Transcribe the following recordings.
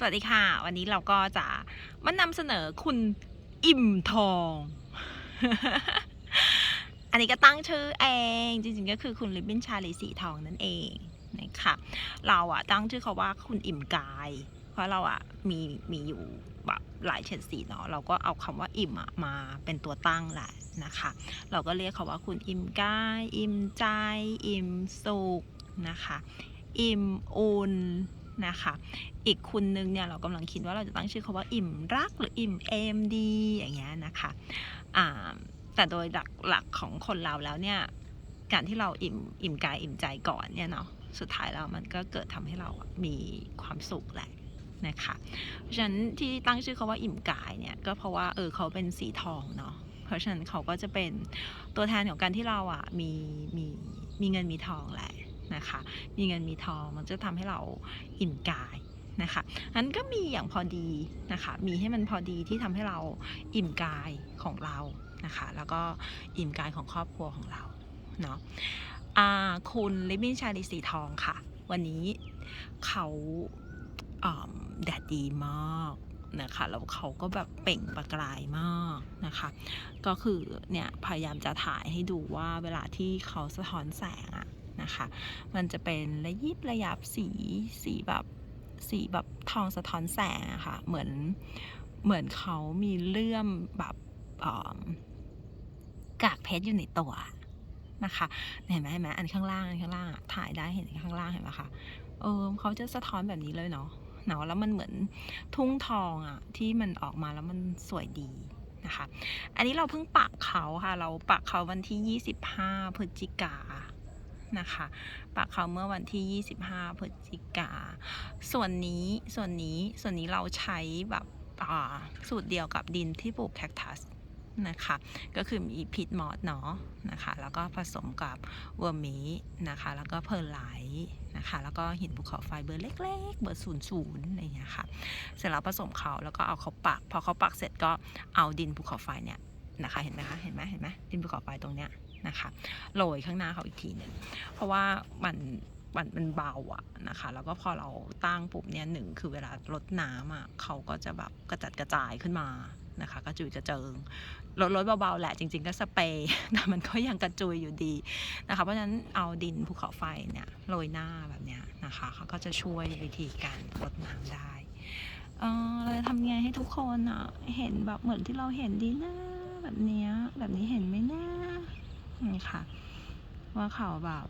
สวัสดีค่ะ วันนี้เราก็จะมานำเสนอคุณอิ่มทอง อันนี้ก็ตั้งชื่อเอง จริงๆก็คือคุณลิบบินชาลีสีทองนั่นเองนะคะเราอะตั้งชื่อเขาว่าคุณอิ่มกาย เพราะเราอะมีมีอยู่แบบหลายเฉดสีเนาะเราก็เอาคำว่าอิ่มอะมาเป็นตัวตั้งแหละนะคะ เราก็เรียกเขาว่าคุณอิ่มกาย อิ่มใจ อิ่มสุขนะคะ อิ่มอุ่น นะคะ อีกคุณนึงเนี่ยเรากำลังคิดว่าเราจะตั้งชื่อเขาว่าอิ่มรักหรืออิ่มเอมดีอย่างเงี้ยนะคะอ่าแต่โดยหลักหลักของคนเราแล้วเนี่ยการที่เราอิ่มอิ่มกายอิ่มใจก่อนเนี่ยเนาะสุดท้ายแล้วมันก็เกิดทำให้เรามีความสุขแหละนะคะเพราะฉะนั้นที่ตั้งชื่อเขาว่าอิ่มกายเนี่ยก็เพราะว่าเออเขาเป็นสีทองเนาะเพราะฉะนั้นเขาก็จะเป็นตัวแทนของการที่เราอะมีมีมีเงินมีทองแหละ นะคะ มีเงินมีทองมันจะทำให้เราอิ่มกายนะคะนั้นก็มีอย่างพอดีนะคะ มีให้มันพอดีที่ทำให้เราอิ่มกายของเรานะคะ แล้วก็อิ่มกายของครอบครัวของเราเนาะคุณลิบินชาลีสีทองค่ะ วันนี้เขาแดดดีมากนะคะแล้วเขาก็แบบเป่งประกาย มากนะคะ ก็คือเนี่ยพยายามจะถ่ายให้ดูว่าเวลาที่เขาสะท้อนแสงอะ นะคะ มันจะเป็นระยิบระยับสีสีแบบสีแบบทองสะท้อนแสงอะค่ะ เหมือนเหมือนเขามีเลื่อมแบบกากเพชรอยู่ในตัวนะคะ เห็นไหมเห็นไหมอันข้างล่างอันข้างล่างถ่ายได้เห็นข้างล่างเห็นไหมคะ เออเขาจะสะท้อนแบบนี้เลยเนาะเนาะแล้วมันเหมือนทุ่งทองอะที่มันออกมาแล้วมันสวยดีนะคะ อันนี้เราเพิ่งปักเขาค่ะ เราปักเขาวันที่ 25 พฤศจิกา นะคะปักเขาเมื่อวันที่ 25พฤศจิกา ส่วนนี้ส่วนนี้ส่วนนี้เราใช้แบบสูตรเดียวกับดินที่ปลูกแคคตัสนะคะก็คือมีพิษมอสเนาะนะคะแล้วก็ผสมกับเวอร์มินะคะแล้วก็เพอร์ไลท์นะคะแล้วก็หินภูเขาไฟเบอร์เล็ก ๆ เบอร์ศูนย์ศูนย์อะไรอย่างเงี้ยค่ะเสร็จแล้วผสมเขาแล้วก็เอาเขาปัก พอเขาปักเสร็จก็เอาดินภูเขาไฟเนี่ยนะคะเห็นไหมคะเห็นไหมเห็นไหมดินภูเขาไฟตรงเนี้ย นะคะโรยข้างหน้าเขาอีกทีหนึ่งเพราะว่ามันมันมันเบาอะนะคะ แล้วก็พอเราตั้งปุ๊บเนี่ยหนึ่งคือเวลารดน้ำอะเขาก็จะแบบกระจัดกระจายขึ้นมานะคะ กระจุยกระเจิงลดลดเบาๆแหละจริง ๆ ก็สเปรย์แต่มันก็ยังกระจุยอยู่ดีนะคะ เพราะฉะนั้นเอาดินภูเขาไฟเนี่ยโรยหน้าแบบเนี้ยนะคะเขาก็จะช่วยวิธีการรดน้ำได้เออเราจะทำไงให้ทุกคนอะเห็นแบบเหมือนที่เราเห็นดีนะแบบเนี้ยแบบนี้เห็นไหมนะ นี่ค่ะ ว่าเขาแบบ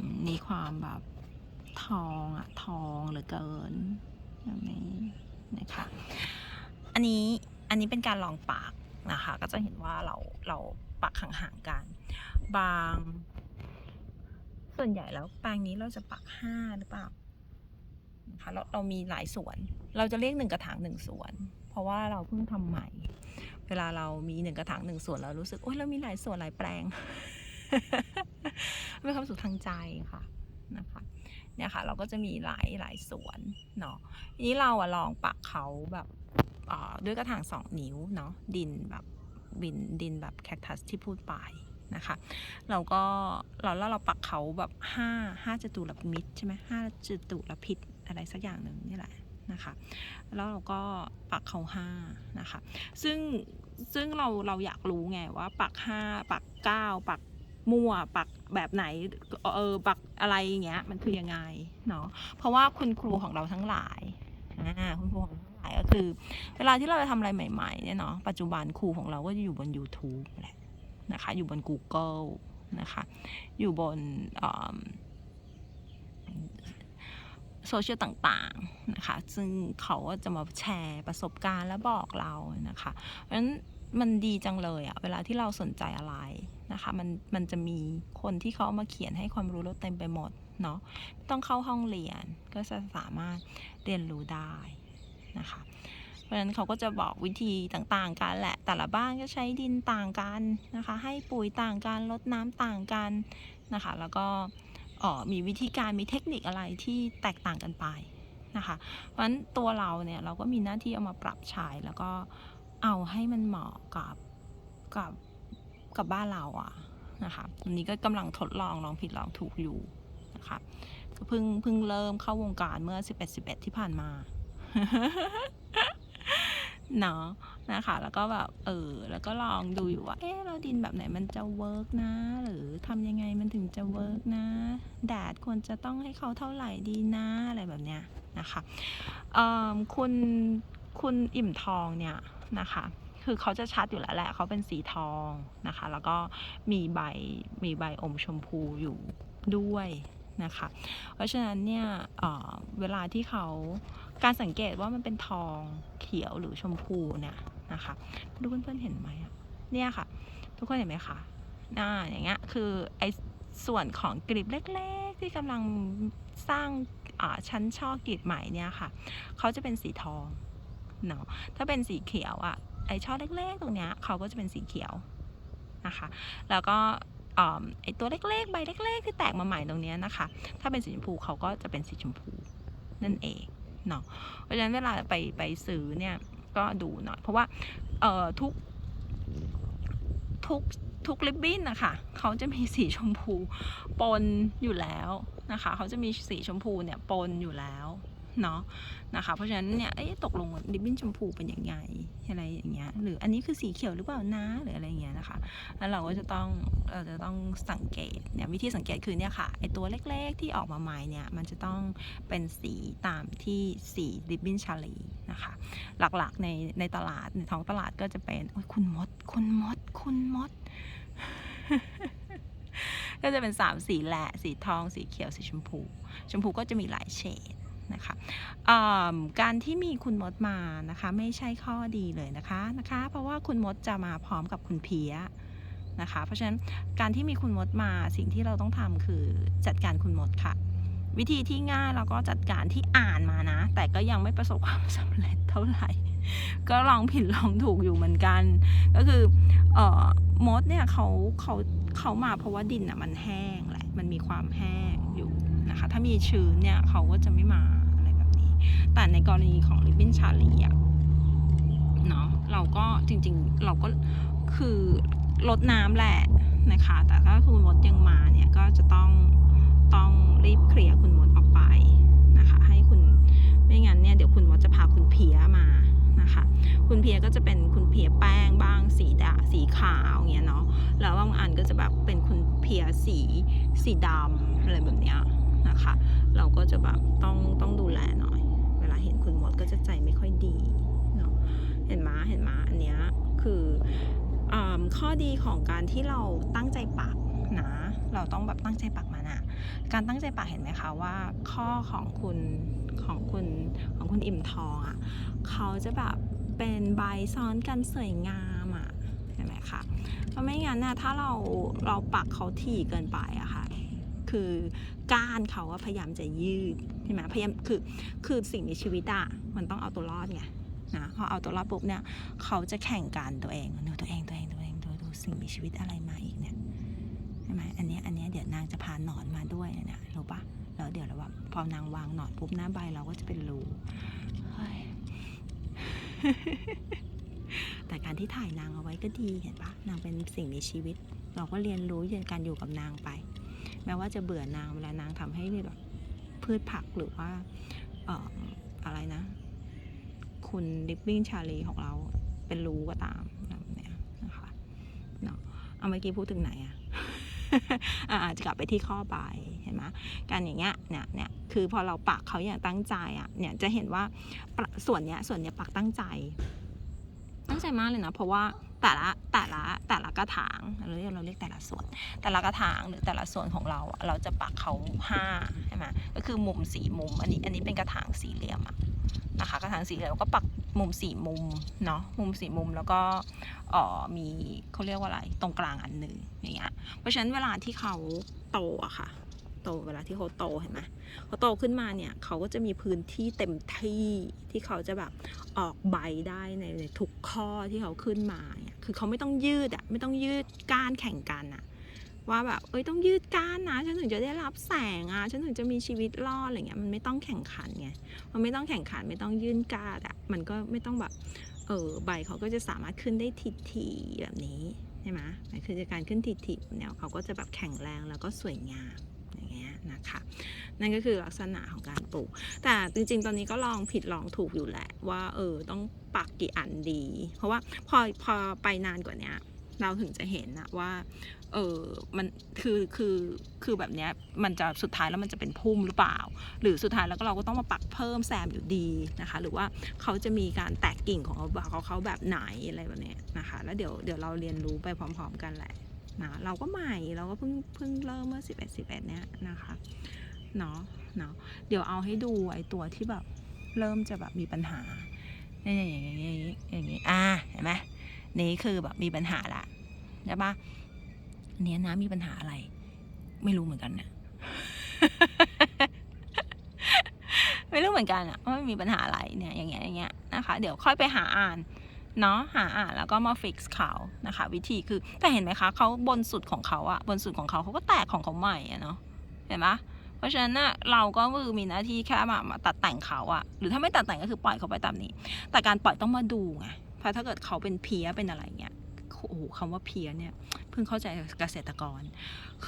มมีความแบบทองอะทองเหลือเกินแบบนี้นะคะอันนี้อันนี้เป็นการลองปากนะคะ ก็จะเห็นว่าเราเราปักห่างๆกัน บาง ส่วนใหญ่แล้วแปลงนี้เราจะปักห้าหรือเปล่านะคะเราเรามีหลายสวน เราจะเรียกหนึ่งกระถางหนึ่งสวน เพราะว่าเราเพิ่งทำใหม่ เวลาเรามีหนึ่งกระถางหนึ่งสวนเรารู้สึกโอ๊ยเรามีหลายสวนหลายแปลงเป็นความสุขทางใจค่ะนะคะเนี่ยค่ะ เราก็จะมีหลายหลายสวนเนาะทีนี้เราอะลองปักเขาแบบด้วยกระถางสองนิ้วเนาะดินแบบบินดินแบบแคคตัสที่พูดไปนะคะเราก็เราแล้วเราปักเขาแบบห้าห้าจตุรมิตรใช่ไหมห้าจตุรพิษอะไรสักอย่างหนึ่งนี่แหละ นะคะ แล้วเราก็ปักเขาห้านะคะ ซึ่งซึ่งเราเราอยากรู้ไงว่าปักห้าปักเก้าปักมั่วปักแบบไหนเออปักอะไรอย่างเงี้ยมันคือยังไงเนาะเพราะว่าคุณครูของเราทั้งหลายอ่าคุณครูของทั้งหลายก็คือ เวลาที่เราจะทำอะไรใหม่ ๆเนี่ยเนาะปัจจุบันครูของเราก็จะอยู่บน YouTube แหละนะคะ อยู่บน Google นะคะ อยู่บน โซเชียลต่างๆนะคะ ซึ่งเขาก็จะมาแชร์ประสบการณ์และบอกเรานะคะ เพราะฉะนั้นมันดีจังเลยอะเวลาที่เราสนใจอะไรนะคะ มันมันจะมีคนที่เขามาเขียนให้ความรู้เราเต็มไปหมดเนาะไม่ต้องเข้าห้องเรียนก็จะสามารถเรียนรู้ได้นะคะ เพราะฉะนั้นเขาก็จะบอกวิธีต่างๆกันแหละ แต่ละบ้านก็ใช้ดินต่างกันนะคะ ให้ปุ๋ยต่างกันลดน้ำต่างกันนะคะ แล้วก็ มีวิธีการมีเทคนิคอะไรที่แตกต่างกันไปนะคะเพราะฉะนั้นตัวเราเนี่ยเราก็มีหน้าที่เอามาปรับใช้แล้วก็เอาให้มันเหมาะกับกับกับบ้านเราอะนะคะวันนี้ก็กำลังทดลองลองผิดลองถูกอยู่นะคะก็เพิ่งเพิ่งเริ่มเข้าวงการเมื่อ 11 11 ที่ผ่านมาเนาะนะคะแล้วก็แบบเออแล้วก็ลองดูอยู่ว่าเออเราดินแบบไหนมันจะเวิร์กนะ หรือท งจะเวิร์กนะ แดดควรจะต้องให้เขาเท่าไหร่ดีนะอะไรแบบเนี้ยนะคะคุณคุณอิ่มทองเนี่ยนะคะคือเขาจะชัดอยู่แล้วแหละ เขาเป็นสีทองนะคะ แล้วก็มีใบมีใบอมชมพูอยู่ด้วยนะคะ เพราะฉะนั้นเนี่ยเเวลาที่เขาการสังเกตว่ามันเป็นทองเขียวหรือชมพูเนี่ยนะคะดูเพื่อนๆเห็นไหมอะเนี่ยค่ะ ทุกคนเห็นไหมคะอ่าอย่างเงี้ยคือไอ ส่วนของกลีบเล็กๆ ที่กำลังสร้างชั้นช่อกลีบใหม่เนี่ยค่ะเขาจะเป็นสีทองเนาะถ้าเป็นสีเขียวอะไอช่อเล็กๆ ตรงเนี้ยเขาก็จะเป็นสีเขียวนะคะแล้วก็ไอตัวเล็กๆ ใบเล็ก ๆ ที่แตกมาใหม่ตรงเนี้ยนะคะ ถ้าเป็นสีชมพูเขาก็จะเป็นสีชมพูนั่นเองเนาะเพราะฉะนั้นเวลาไปไปซื้อเนี่ยก็ดูหน่อยเพราะว่าเอ่อทุกทุก ทุกริบบิ้นนะคะเขาจะมีสีชมพูปนอยู่แล้วนะคะเขาจะมีสีชมพูเนี่ยปนอยู่แล้วเนาะนะคะ เพราะฉะนั้นเนี่ยเอ๊ะตกลงริบบิ้นชมพูเป็นยังไงอะไรอย่างเงี้ยหรืออันนี้คือสีเขียวหรือเปล่านะหรืออะไรเงี้ยนะคะแล้วเราก็จะต้องเราจะต้องสังเกตเนี่ยวิธีสังเกตคือเนี่ยค่ะไอตัวเล็กๆที่ออกมาใหม่เนี่ยมันจะต้องเป็นสีตามที่สีริบบิ้นชาลีนะคะ หลักๆในในตลาดในท้องตลาดก็จะเป็นคุณมด คุณมด คุณมด ก็จะเป็นสามสีแหละ สีทอง สีเขียว สีชมพู ชมพูก็จะมีหลายเฉดนะคะการที่มีคุณมดมานะคะไม่ใช่ข้อดีเลยนะคะนะคะ เพราะว่าคุณมดจะมาพร้อมกับคุณเพี้ยนะคะ เพราะฉะนั้นการที่มีคุณมดมาสิ่งที่เราต้องทำคือจัดการคุณมดค่ะ วิธีที่ง่ายเราก็จัดการที่อ่านมานะ แต่ก็ยังไม่ประสบความสำเร็จเท่าไหร่ ก็ลองผิดลองถูกอยู่เหมือนกัน ก็คือเอ่อมดเนี่ยเขาเขาเขามาเพราะว่าดินอะมันแห้งแหละมันมีความแห้งอยู่นะคะ ถ้ามีชื้นเนี่ยเขาก็จะไม่มาอะไรแบบนี้ แต่ในกรณีของริบบินชาลีอะเนาะเราก็จริงๆ เราก็คือลดน้ำแหละนะคะ แต่ถ้าคุณมดยังมาเนี่ยก็จะต้อง ต้องรีบเคลียร์คุณมดออกไปนะคะ ให้คุณไม่งั้นเนี่ยเดี๋ยวคุณมดจะพาคุณเพียมานะคะ คุณเพียก็จะเป็นคุณเพียแป้งบ้างสีดาสีขาวอย่างเงี้ยเนาะแล้วบางอันก็จะแบบเป็นคุณเพียสีสีดำอะไรแบบเนี้ยนะคะ เราก็จะแบบต้องต้องดูแลหน่อย เวลาเห็นคุณมดก็จะใจไม่ค่อยดีเนาะเห็นไหมเห็นไหมอันเนี้ยคืออาข้อดีของการที่เราตั้งใจปัก เราต้องแบบตั้งใจปักมันอะการตั้งใจปักเห็นไหมคะว่า ข้อของคุณของคุณของคุณอิ่มทองอะเขาจะแบบเป็นใบซ้อนกันสวยงามอะเห็นไหมคะเพราะไม่งั้นนะถ้าเราเราปักเขาถี่เกินไปอะค่ะคือก้านเขาอะพยายามจะยืดใช่ไหมพยายามคือคือสิ่งมีชีวิตอะมันต้องเอาตัวรอดไงนะพอเอาตัวรอดปุ๊บเนี่ยเขาจะแข่งกันตัวเองดูตัวเองตัวเองตัวเองดูดูสิ่งมีชีวิตอะไรมาอีกเนี่ย ไหมอันนี้อันนี้เดี๋ยวนางจะพาหนอนมาด้วยเนี่ยรู้ปะแล้วเดี๋ยวเราแบบพอนางวางหนอนปุ๊บหน้าใบเราก็จะเป็นรูแต่การที่ถ่ายนางเอาไว้ก็ดีเห็นปะนางเป็นสิ่งมีชีวิต เราก็เรียนรู้ในการอยู่กับนางไป แม้ว่าจะเบื่อนางเวลานางทำให้แบบพืชผักหรือว่าเอ่ออะไรนะ คุณดิปปิ้งชาลีของเราเป็นรู้ก็ตามแบบเนี้ยนะคะเนาะเอาเมื่อกี้พูดถึงไหนอะ อาจจะกลับไปที่ข้อปลายเห็นไหมการอย่างเงี้ยเนี่ยเนี่ยคือพอเราปักเขาอย่างตั้งใจอะเนี่ยจะเห็นว่าส่วนเนี้ยส่วนเนี้ยปักตั้งใจ ตั้งใจมากเลยนะเพราะว่าแต่ละแต่ละแต่ละกระถางเราเรียกเราเรียกแต่ละส่วน แต่ละกระถางหรือแต่ละส่วนของเราเราจะปักเขาห้าใช่ไหมก็คือมุมสีมุมอันนี้อันนี้เป็นกระถางสี่เหลี่ยมอะนะคะกระถางสี่เหลี่ยมก็ปัก มุมสี่มุมเนาะมุมสี่มุมแล้วก็เอ่อมีเขาเรียกว่าอะไรตรงกลางอันหนึ่งอย่างเงี้ยเพราะฉะนั้นเวลาที่เขาโตอะค่ะโตเวลาที่เขาโตเห็นไหมเขาโตขึ้นมาเนี่ยเขาก็จะมีพื้นที่เต็มที่ที่เขาจะแบบออกใบได้ในในทุกข้อที่เขาขึ้นมาเนี่ยคือเขาไม่ต้องยืดอะไม่ต้องยืดก้านแข่งกันอะ ว่าแบบเอ้ยต้องยืดก้านนะฉันถึงจะได้รับแสงอะฉันถึงจะมีชีวิตรอดอะไรเงี้ยมันไม่ต้องแข่งขันไงมันไม่ต้องแข่งขันไม่ต้องยื่นก้านอะมันก็ไม่ต้องแบบเออใบเขาก็จะสามารถขึ้นได้ทีๆแบบนี้ใช่ไหมคือการขึ้นทีๆเนี่ยเขาก็จะแบบแข็งแรงแล้วก็สวยงามอย่างเงี้ยนะคะนั่นก็คือลักษณะของการปลูก แต่จริงๆ ตอนนี้ก็ลองผิดลองถูกอยู่แหละว่าเออต้องปักกี่อันดี เพราะว่าพอพอไปนานกว่านี้เราถึงจะเห็นนะว่า เออมันคือคือคือแบบเนี้ยมันจะสุดท้ายแล้วมันจะเป็นพุ่มหรือเปล่า หรือสุดท้ายแล้วก็เราก็ต้องมาปักเพิ่มแซมอยู่ดีนะคะ หรือว่าเขาจะมีการแตกกิ่งของเขาเขาเขาแบบไหนอะไรแบบเนี้ยนะคะ แล้วเดี๋ยวเดี๋ยวเราเรียนรู้ไปพร้อม ๆ กันแหละนะเราก็ใหม่เราก็เพิ่งเพิ่งเริ่มเมื่อ11 11เอ็ดเนี้ยนะคะเนาะเนาะเดี๋ยวเอาให้ดูไอ้ตัวที่แบบเริ่มจะแบบมีปัญหาเนี่ยอย่างอย่างอย่างอย่างอย่างนี้อ่าเห็นไหมนี่คือแบบมีปัญหาละใช่ปะ เนี้ยนะมีปัญหาอะไร ไม่รู้เหมือนกันเนี่ยไม่รู้เหมือนกันอะว่ามันมีปัญหาอะไรเนี่ยอย่างเงี้ยอย่างเงี้ยนะคะ เดี๋ยวค่อยไปหาอ่านเนาะหาอ่านแล้วก็มาฟิกซ์เขานะคะ วิธีคือแต่เห็นไหมคะเขาบนสุดของเขาอะบนสุดของเขาเขาก็แตกของเขาใหม่อะเนาะเห็นปะเพราะฉะนั้นนะเราก็คือมีหน้าที่แค่มามาตัดแต่งเขาอะหรือถ้าไม่ตัดแต่งก็คือปล่อยเขาไปตามนี้ แต่การปล่อยต้องมาดูไงเพราะถ้าเกิดเขาเป็นเพี้ยเป็นอะไรเงี้ย โอ้โหคำว่าเพี้ยเนี่ยเพิ่งเข้าใจเกษตรกร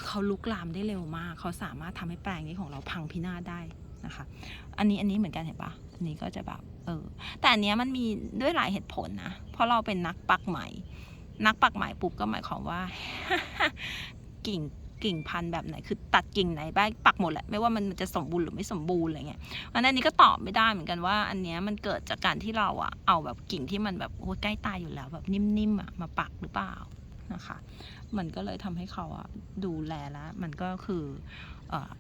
เขาลุกลามได้เร็วมาก เขาสามารถทำให้แปลงนี้ของเราพังพินาศได้นะคะ อันนี้อันนี้เหมือนกันเห็นปะอันนี้ก็จะแบบเออแต่อันเนี้ยมันมีด้วยหลายเหตุผลนะเพราะเราเป็นนักปักใหม่ นักปักใหม่ปุ๊บก็หมายความว่ากิ่ง กิ่งพันธุ์แบบไหน คือตัดกิ่งไหนไปปักหมดแหละไม่ว่ามันจะสมบูรณ์หรือไม่สมบูรณ์อะไรเงี้ยอันนั้นนี้ก็ตอบไม่ได้เหมือนกันว่า อันเนี้ยมันเกิดจากการที่เราอะเอาแบบกิ่งที่มันแบบโอ้ใกล้ตายอยู่แล้วแบบนิ่มๆอะมาปักหรือเปล่านะคะ มันก็เลยทำให้เขาอะดูแลแล้วมันก็คือเออ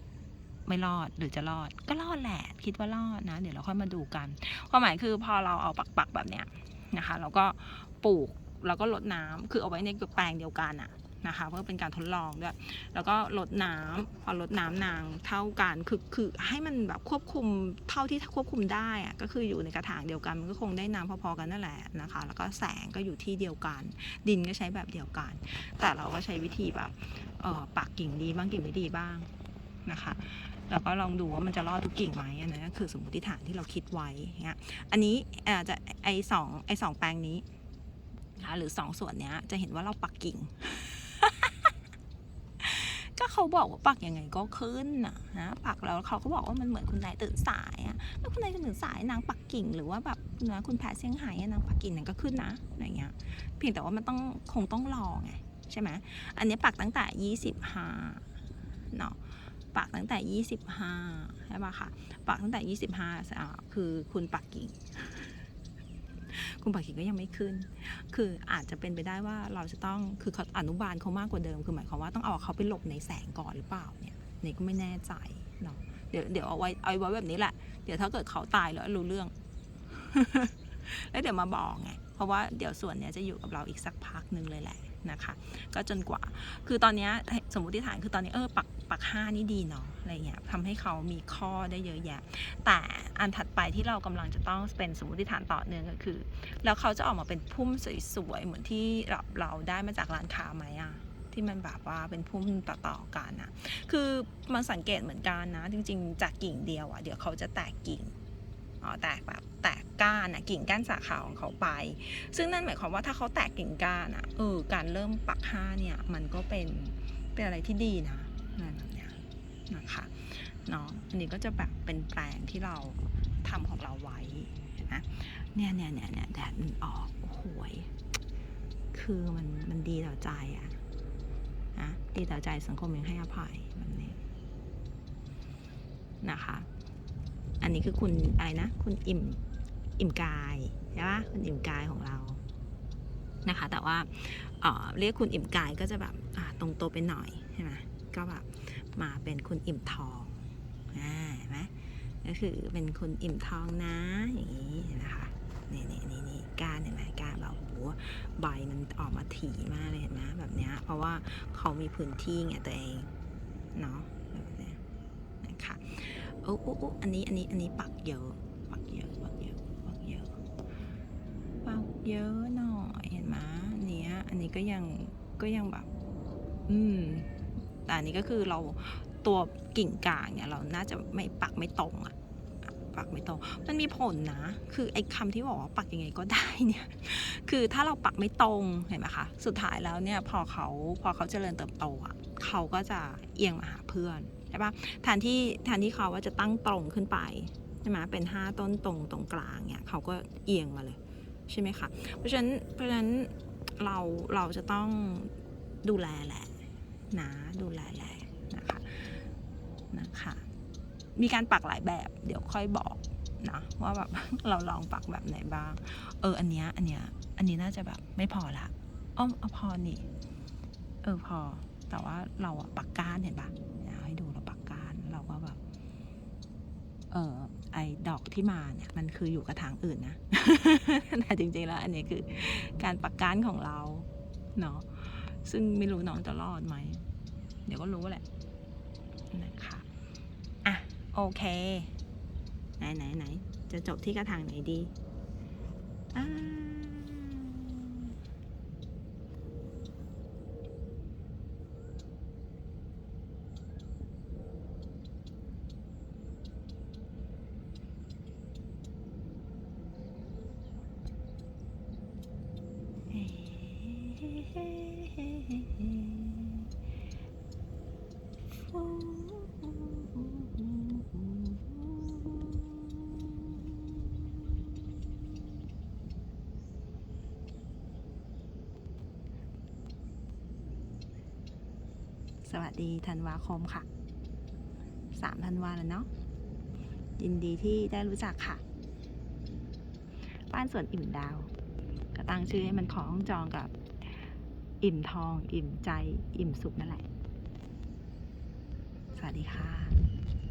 ไม่รอดหรือจะรอดก็รอดแหละคิดว่ารอดนะ เดี๋ยวเราค่อยมาดูกันความหมายคือพอเราเอาปักๆแบบเนี้ยนะคะ เราก็ปลูกแล้วก็ลดน้ำคือเอาไว้ในแปลงเดียวกันอะ นะคะเพื่อเป็นการทดลองด้วย แล้วก็ลดน้ำพอลดน้ำนางเท่ากันคือคือให้มันแบบควบคุมเท่าที่ควบคุมได้อะก็คืออยู่ในกระถางเดียวกันมันก็คงได้น้ำพอๆกันนั่นแหละนะคะ แล้วก็แสงก็อยู่ที่เดียวกัน ดินก็ใช้แบบเดียวกัน แต่เราก็ใช้วิธีแบบปักกิ่งดีบ้างกิ่งไม่ดีบ้างนะคะแล้วก็ลองดูว่ามันจะรอดทุกกิ่งไหมอันนั้นก็คือสมมติฐานที่เราคิดไว้เงี้ยอันนี้อ่อจะไอสองไอสองแปลงนี้นะคะหรือสองส่วนเนี้ยจะเห็นว่าเราปักกิ่ง ก็เขาบอกว่าปักยังไงก็ขึ้นนะนะปักแล้วเขาก็บอกว่ามันเหมือนคุณนายตื่นสายอะแล้วคุณนายตื่นสายนางปักกิ่งหรือว่าแบบนะคุณแพทย์เซี่ยงไฮ้นางปักกิ่งนั่นก็ขึ้นนะอะไรเงี้ยเพียงแต่ว่ามันต้องคงต้องรอไงใช่ไหมอันนี้ปักตั้งแต่ยี่สิบห้าเนาะปักตั้งแต่ยี่สิบห้าใช่ปะคะปักตั้งแต่ยี่สิบห้าคือคุณปักกิ่ง คุณปักกิ่งก็ยังไม่ขึ้น คืออาจจะเป็นไปได้ว่าเราจะต้องคือเขาอนุบาลเขามากกว่าเดิม คือหมายความว่าต้องเอาเขาไปหลบในแสงก่อนหรือเปล่าเนี่ยนี่ก็ไม่แน่ใจเนาะเดี๋ยวเดี๋ยวเอาไว้เอาไว้แบบนี้แหละ เดี๋ยวถ้าเกิดเขาตายแล้วรู้เรื่อง แล้วเดี๋ยวมาบอกไงเพราะว่าเดี๋ยวส่วนเนี้ยจะอยู่กับเราอีกสักพักหนึ่งเลยแหละนะคะ ก็จนกว่า คือตอนนี้สมมติฐานคือตอนนี้เออปัก ปักห้านี่ดีเนาะอะไรเงี้ยทำให้เขามีข้อได้เยอะแยะ แต่อันถัดไปที่เรากำลังจะต้องเป็นสมมติฐานต่อเนื่องก็คือ แล้วเขาจะออกมาเป็นพุ่มสวยๆเหมือนที่เราเราได้มาจากร้านค้าไหมอะที่มันแบบว่าเป็นพุ่มต่อๆกันนะคือมันสังเกตเหมือนกันนะ จริง ๆ จากกิ่งเดียวอะเดี๋ยวเขาจะแตกกิ่งอ๋อแตกแบบแตกก้านอะกิ่งก้านสาขาของเขาไป ซึ่งนั่นหมายความว่าถ้าเขาแตกกิ่งก้านอะเออการเริ่มปักห้าเนี่ยมันก็เป็นเป็นอะไรที่ดีนะ อะไรแบบเนี้ยนะคะเนาะอันนี้ก็จะแบบเป็นแปลงที่เราทำของเราไว้นะเนี่ยเนี่ยเนี่ยเนี่ยแดดมันออกโอ้โหยคือมันมันดีต่อใจอะนะดีต่อใจสังคมยังให้อภัยแบบนี้นะคะ อันนี้คือคุณอะไรนะ คุณอิ่มอิ่มกายใช่ปะคุณอิ่มกายของเรานะคะ แต่ว่าเอ่อเรียกคุณอิ่มกายก็จะแบบตรงโตไปหน่อยใช่ไหม ก็แบบมาเป็นคุณอิ่มทองอ่าเห็นไหมก็คือเป็นคุณอิ่มทองนะอย่างนี้นะคะนี่นี่นี่นี่การเห็นไหมการแบบโอ้โหใบมันออกมาถี่มากเลยเห็นไหมแบบเนี้ยเพราะว่าเขามีพื้นที่ไงตัวเองเนาะแบบเนี้ยนะคะโอ้โอ้อ้อันนี้อันนี้อันนี้ปักเยอะปักเยอะปักเยอะปักเยอะปักเยอะหน่อยเห็นไหมอันเนี้ยอันนี้ก็ยังก็ยังแบบ อืม แต่อันนี้ก็คือเราตัวกิ่งกลางเนี่ยเราน่าจะไม่ปักไม่ตรงอะปักไม่ตรง มันมีผลนะ คือไอ้คำที่บอกว่าปักยังไงก็ได้เนี่ย คือถ้าเราปักไม่ตรงเห็นไหมคะ สุดท้ายแล้วเนี่ยพอเขาพอเขาเจริญเติบโตอะเขาก็จะเอียงมาหาเพื่อนใช่ช่ปะแทนที่แทนที่เขาว่าจะตั้งตรงขึ้นไปใช่ไหมเป็นห้าต้นตรงตรงกลางเนี่ยเขาก็เอียงมาเลยใช่ไหมคะ เพราะฉะนั้นเพราะฉะนั้นเราเราจะต้องดูแลแหละ นะดูแลแลนะคะนะคะมีการปักหลายแบบเดี๋ยวค่อยบอกนะว่าแบบเราลองปักแบบไหนบ้าง เอออันเนี้ยอันเนี้ยอันนี้น่าจะแบบไม่พอละอ้อมอพอนี่ เออพอ แต่ว่าเราอะปักก้านเห็นปะเดี๋ยวให้ดูเราปักก้านเราก็แบบ เออไอดอกที่มาเนี่ย มันคืออยู่กระถางอื่นนะแต่จริงๆแล้ว อันนี้คือการปักก้านของเราเนาะ ซึ่งไม่รู้น้องจะรอดไหม เดี๋ยวก็รู้แหละนะคะอะโอเค ไหนไหนไหนจะจบที่กระถางไหนดีอ่า วัสดีธันวาคมค่ะสามธันวาแล้วเนาะยินดีที่ได้รู้จักค่ะ บ้านสวนอิ่มดาว ก็ตั้งชื่อให้มันของจองกับอิ่มทอง อิ่มใจ อิ่มสุขนั่นแหละ สวัสดีค่ะ